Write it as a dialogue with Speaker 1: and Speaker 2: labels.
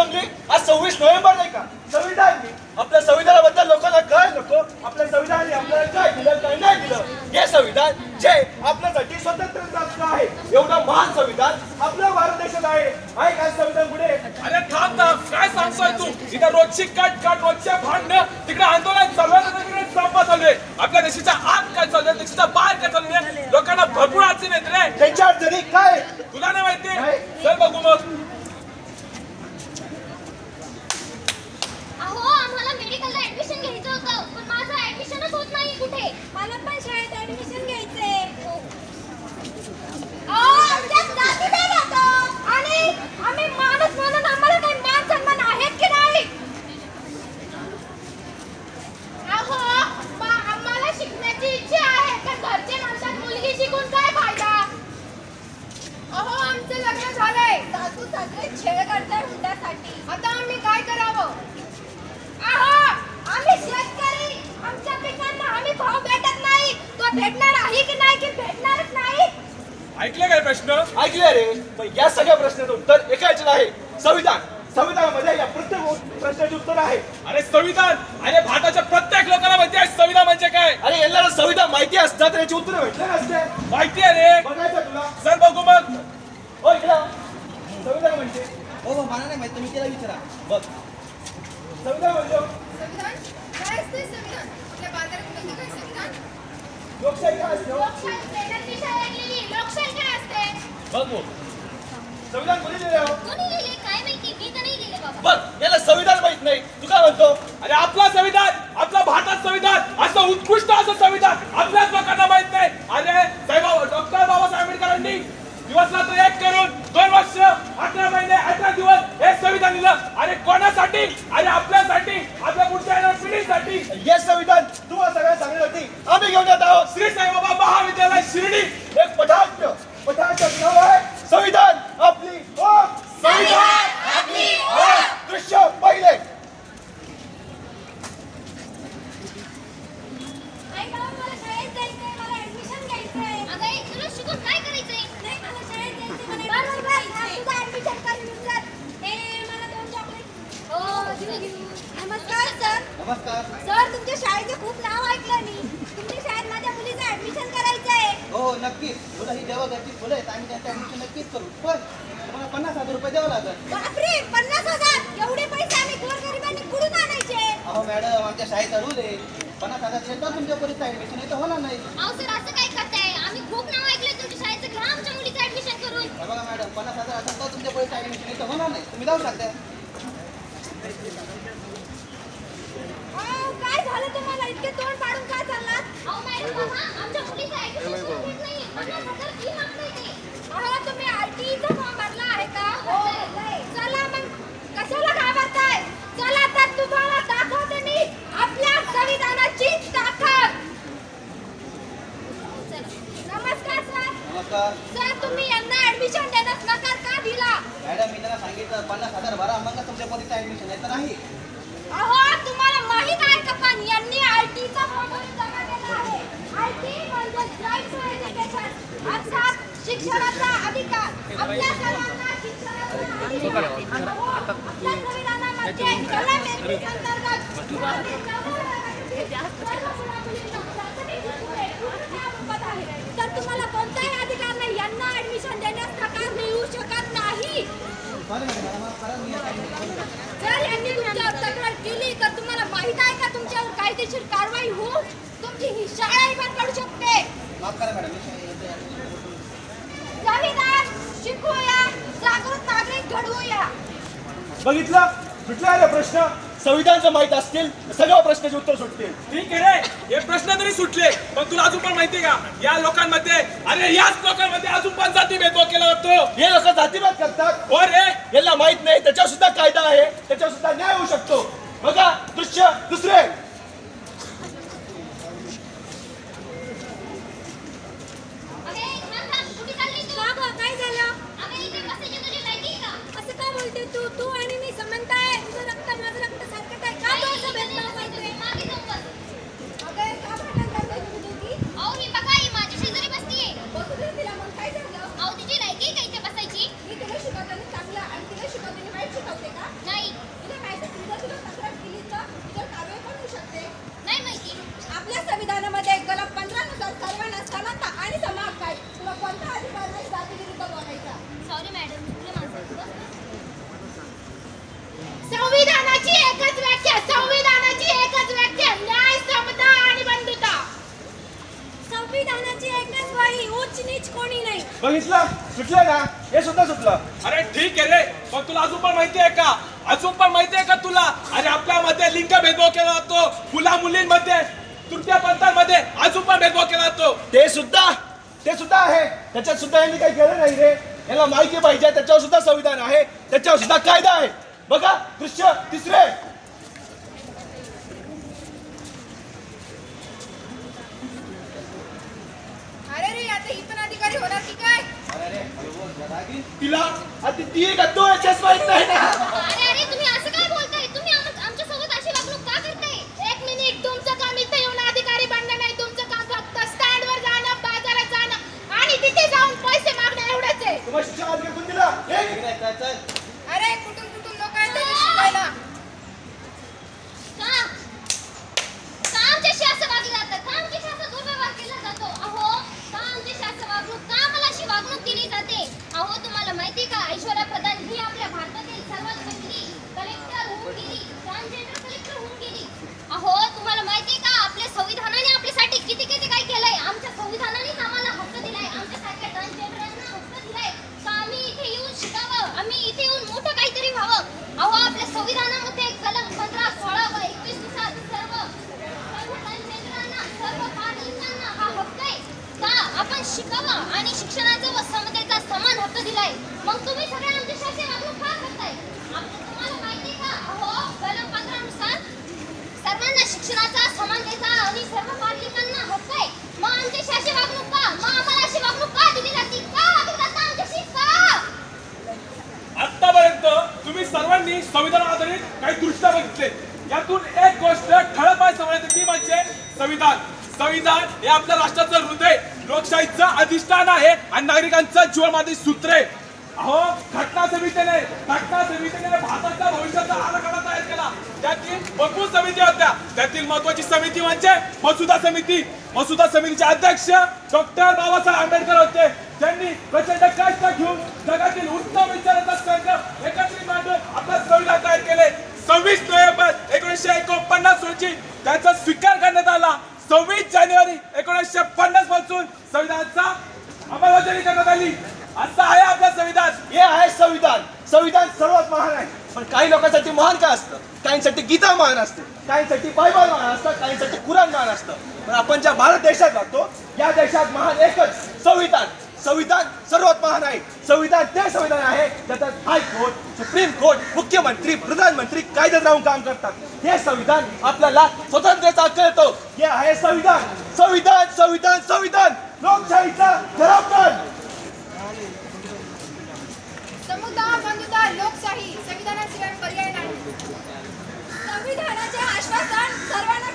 Speaker 1: सव्वीस नोव्हेंबर नाही का? संविधान आपल्या संविधानाबद्दल लोकांना काय नको? आपल्या संविधानाने आपल्याला काय दिलं काय नाही दिलं? हे संविधान जे आपल्यासाठी स्वतंत्र आहे. एवढं महान संविधान आपल्या भारत देशात आहे. आहे काय संविधान पुढे?
Speaker 2: अरे थांब ना. काय सांगतोय तू? इथं रोजची कट कट रोजच्या भांडणं. तिकडे आंदोलन चालू आहे तिकडे संप चालू आहे. आपल्या देशाच्या आत काय चालू आहे? देशाच्या बाहेर काय चालू आहे? लोकांना भरपूर अडचण येत रे.
Speaker 1: त्यांच्या अडचणी काय?
Speaker 2: तुला नाही माहिती?
Speaker 1: नाही.
Speaker 2: चल बघू मग
Speaker 3: अहो आम्हाला मेडिकलला ऍडमिशन घ्यायचं होतं पण माझं ऍडमिशनच होत नाही कुठे
Speaker 4: मला पण शाळेत ऍडमिशन घ्यायचंय. आणि आम्ही माणूस म्हणून आम्हाला काही मान सन्मान आहेत की नाही?
Speaker 3: अहो आम्हाला शिकण्याची इच्छा आहे तर घरचे म्हणतात मुलगी शिकून काय फायदा? अहो आमचं लग्न झालंय.
Speaker 4: सासू सगळे छेड करताय हुंड्यासाठी
Speaker 3: आता आम्ही काय करावं
Speaker 4: अहो, आम्ही शेतकरी आमच्या पिकांना आम्ही भाव भेटत नाही तो भेटणार आहे की नाही की भेटणारच नाही?
Speaker 2: ऐकलं काय प्रश्न?
Speaker 1: ऐकले रे. पण या सगळ्या प्रश्नाचं उत्तर एका याच्यात आहे. संविधान. संविधानामध्ये या प्रत्येक प्रश्नाचे उत्तर आहे.
Speaker 2: अरे संविधान! अरे भारताच्या प्रत्येक लोकांना माहिती आहे संविधान म्हणजे काय?
Speaker 1: अरे यांना संविधान माहिती असतात तर याची उत्तर भेटले नसते.
Speaker 2: माहिती आहे रे.
Speaker 1: बघायचं तुला.
Speaker 2: चल बघू मग.
Speaker 1: हो इकडं संविधान म्हणजे?
Speaker 5: हो हो मला नाही माहीत. तुम्ही त्याला विचारा.
Speaker 1: बघ. संविधान म्हणजे
Speaker 3: संविधान काय असते संविधान आपल्या बाजारात काय संविधान
Speaker 1: लोकशाही काय असते हो?
Speaker 3: लोकशाही पहिल्याच विषय ऐकलेली लोकशाही काय असते
Speaker 1: बघ. संविधान कोणी लिहिले हो? बघ याला संविधान माहीत नाही. तू काय म्हणतो?
Speaker 2: अरे आपला संविधान आपला भारतात संविधान असं उत्कृष्ट असं संविधान आपल्याच लोकांना माहीत नाही. अरे साहेब डॉक्टर बाबासाहेब आंबेडकरांनी दिवस रात्र एक करून दोन वर्ष अठरा महिने अठरा दिवस हे संविधान दिलं अरे कोणासाठी? अरे आपल्यासाठी. आपल्या पिढीसाठी
Speaker 1: हे संविधान तुम्हाला सगळ्यांना सांगण्यासाठी आम्ही घेऊन येत आहोत.
Speaker 2: श्री साईबाबा महाविद्यालय शिर्डी.
Speaker 1: एक पटाक्ष पटाक्ष नाव आहे संविधान आपली ओळख संविधान आपली ओळख दृश्य पहिले
Speaker 4: आई बाबा मला शाळेत जायचंय मला ऍडमिशन घ्यायचंय
Speaker 3: अगं ए, तुला शिकून काय करायचंय
Speaker 4: नाही मला शाळेत जायचंय मला ऍडमिशन घ्यायचंय तुझं ऍडमिशन कर विचार ए मला दोन चॉकलेट
Speaker 3: हो घेऊ घेऊ
Speaker 4: नमस्कार सर
Speaker 5: नमस्कार
Speaker 4: सर तुमच्या शाळेचे खूप नाव ऐकलं मी तुमच्या शाळेत माझ्या मुलीचं ऍडमिशन करायचं आहे
Speaker 5: हो नक्कीच. मुलं ही जेव्हा घरची फुलं आहेत आम्ही त्यांचं ऍडमिशन नक्कीच करू. पण तुम्हाला पन्नास हजार रुपये द्यावं लागेल
Speaker 4: बापरे पन्नास हजार? एवढे पैसे आम्ही गोरगरिबांनी कुठून आणायचे?
Speaker 5: अहो मॅडम आमच्या शाळेचा रूल आहे. पन्नास हजार दिले तर तुमच्या पोरीचं ऍडमिशन आहे तर होणार नाही.
Speaker 3: अहो सर असं काय करताय? आम्ही खूप नाव ऐकलंय तुमच्या शाळेचं. घ्या आमच्या मुलीचं ऍडमिशन करून.
Speaker 5: हे बघा मॅडम पन्नास हजार असेल तर तुमच्या पोरीचं ऍडमिशन आहे तर होणार नाही. तुम्ही जाऊ शकता
Speaker 4: अहो, काय झालं तुम्हाला इतके तोंड पाडून काय चाललात
Speaker 3: अहो मॅडम बघा आमच्या मुलीचं ऍडमिशन होत नाही पन्नास हजार फी मागताय ते
Speaker 4: अहो तुम्ही आरटीईचा फॉर्म भरला आहे का हो चला मग कशाला घाबरताय चला तर तुम्हाला दाखवते मी आपल्या संविधानाची ताकद नमस्कार सर
Speaker 5: नमस्कार
Speaker 4: सर तुम्ही यांना ऍडमिशन देण्यास नकार का दिला
Speaker 5: मॅडम मी त्यांना सांगितलं पन्नास हजार भरा मग तुमच्या पोरीचं ऍडमिशन आहे तर नाही
Speaker 4: अहो तुम्हाला म्हणजे शिक्षणाचा अधिकार. आपल्या सर्वांना शिक्षणाचा अधिकार. आपल्या संविधानामध्ये कलम एकवीस अंतर्गत तर तुम्हाला कोणताही अधिकार नाही. यांना ऍडमिशन देण्यास नकार मिळू शकत नाही. जर यांनी तुमच्यावर तक्रार केली तर आहे का तुमच्यावर कायदेशीर कारवाई होऊन तुमची ही शाळाही बंद पडू शकते? संविधान शिकूया जागृत नागरिक घडवूया.
Speaker 1: बघितलं? सुटला रे प्रश्न? संविधान जर माहीत असतील सगळ्या प्रश्नाचे उत्तर सुटतील.
Speaker 2: ठीक आहे रे. हे प्रश्न तरी सुटले. पण तुला अजून पण माहितीये का? या लोकांमध्ये अरे याच लोकांमध्ये अजून पण जाती भेदभाव केला जातो.
Speaker 1: हे लोक जातीवाद करतात.
Speaker 2: हो रे.
Speaker 1: यांना माहीत नाही त्याच्यावर सुद्धा कायदा आहे त्याच्यावर सुद्धा न्याय होऊ शकतो. बघा दृश्य दुसरे
Speaker 3: अगे थांब थांब कुठे चालली तू
Speaker 4: का गं, काय झालं
Speaker 3: अगं इथे बसायची तुझी लायकी आहे का
Speaker 4: असं का बोलते तू तू आणि मी समंत आहे तुझं रक्त माझं रक्त सारखं आहे का तू असं भेदभाव करते
Speaker 3: मागे जाऊन बस
Speaker 4: अगं का भांडण करते तुम्ही दोघी
Speaker 3: अहो ही बघा ही माझी शेजारी बसतीये
Speaker 4: बसू दे तिला मग काय झालं
Speaker 3: अहो तिची लायकी आहे का इथे बसायची
Speaker 4: मी तुला शिकवताना चांगलं आणि तिला शिकवताना वाईट शिकवते का
Speaker 3: नाही
Speaker 4: तुला
Speaker 1: बघितलं सुटलं ना? हे सुद्धा सुटलं.
Speaker 2: अरे ठीक आहे रे पण तुला अजून पण माहिती आहे का? अजून पण माहिती आहे का तुला? अरे आपल्यामध्ये लिंग भेदभाव केला जातो मुला मुलींमध्ये तृतीय पंथांमध्ये अजून पण भेदभाव केला जातो.
Speaker 1: ते सुद्धा ते सुद्धा आहे. त्याच्यात सुद्धा यांनी काही केलं नाही रे. याला माहिती पाहिजे त्याच्यावर सुद्धा संविधान आहे त्याच्यावर सुद्धा कायदा आहे. बघा दृश्य तिसरे
Speaker 3: अरे रे आता ही पण अधिकारी होणार की काय
Speaker 5: अरे अरे हळू बोल जरा की.
Speaker 1: तिला आता ती एक तो याच्याच माहीत नाही ना.
Speaker 6: अरे अरे तुम्ही असं काय बोलताय? तुम्ही आम- आमच्यासोबत अशी वागणूक का करताय?
Speaker 3: एक मिनिट तुमचं काम इथे येऊन अधिकारी बनणं नाही. तुमचं काम फक्त स्टँडवर जाणं बाजारात जाणं. आणि तिथे जाऊन पैसे मागणं एवढंच आहे.
Speaker 1: तुम्हाला शिक्षण अधिकार कोण दिला? हे?
Speaker 5: चल चल
Speaker 3: अरे कुठून कुठून लोक येतात शिकायला
Speaker 6: का का आमच्याशी असं वागलं जातं का आमच्याशी असा दुर्व्यवहार केला जातो अहो का आमच्याशी असं वागणूक का आम्हाला अशी वागणूक दिली जाते अहो तुम्हाला माहिती का ऐश्वर्या प्रधान ही आपल्या भारतातील सर्वात पहिली कलेक्टर होऊन गेली ट्रान्सजेंडर कलेक्टर होऊन गेली अहो तुम्हाला माहिती का आपल्या संविधानाने आपल्यासाठी किती किती काय केलंय आमच्या संविधानानेच आम्हाला हक्क दिलाय आमच्यासारख्या ट्रान्सजेंडरांना हक्क दिलाय का आम्ही इथे येऊन शिकावं आम्ही इथे येऊन मोठं काहीतरी व्हावं अहो आपल्या संविधानामध्ये कलम पंधरा सोळा व एकवीसनुसार सर्व सर्व ट्रान्सजेंडरांना सर्व बालकांना हा हक्क आहे का आपण शिकावं आणि शिक्षणाचा व समतेचा समान हक्क दिलाय मग तुम्ही सगळे का करताय? तुम्हाला माहिती का? अहो कलम सर्वांना शिक्षणाचा समानतेचा आणि सर्व बालकांना हक्क आहे. मग वागणूक का? मग आम्हाला अशी वागणूक का दिली जाते? का आमच्याशी? का?
Speaker 2: आतापर्यंत तुम्ही सर्वांनी संविधान आधारित काही दृष्ट्या बघितले. यातून एक गोष्ट ठळकपणे समजण्यात ती म्हणजे संविधान. संविधान हे आपल्या राष्ट्राचं हृदय लोकशाहीचं अधिष्ठान आहे आणि नागरिकांचं जीवनमाधी सूत्र आहे. अहो घटना समितीने घटना समितीने भारताच्या भविष्याचा आराखडा तयार केला. त्यातील भरपूर समिती होत्या. त्यातील महत्वाची समिती म्हणजे मसुदा समिती. मसुदा समितीचे अध्यक्ष डॉक्टर बाबासाहेब आंबेडकर होते. त्यांनी प्रचंड कष्ट घेऊन जगातील उत्तम विचाराचा संघ एकत्रित मांडून आपलं संविधान तयार केले सव्वीस नोव्हेंबर एकोणीसशे एकोणपन्नास रोजी त्याचा स्वीकार करण्यात आला सव्वीस जानेवारी एकोणीसशे पन्नासपासून संविधानाचा अंमलबजावणी करण्यात आली असं आहे आपलं संविधान
Speaker 1: हे आहे संविधान संविधान सर्वात महान आहे. पण काही लोकांसाठी महान काय असतं? काहींसाठी गीता महान असते. काहींसाठी बायबल महान असतं काहींसाठी कुराण महान असतं. पण आपण ज्या भारत देशात राहतो या देशात महान एकच संविधान. संविधान सर्वात महान आहे. संविधान ते संविधान आहे ज्याच्यात हायकोर्ट सुप्रीम कोर्ट मुख्यमंत्री प्रधानमंत्री कायद्यात राहून काम करतात. हे संविधान आपल्याला स्वतंत्रता देतो. हे आहे संविधान. संविधान संविधान संविधान. लोकशाहीचा खराब
Speaker 3: समुदाय बंधुता लोकशाही संविधानाशिवाय पर्याय नाही.
Speaker 6: संविधानाचे आश्वासन सर्वांना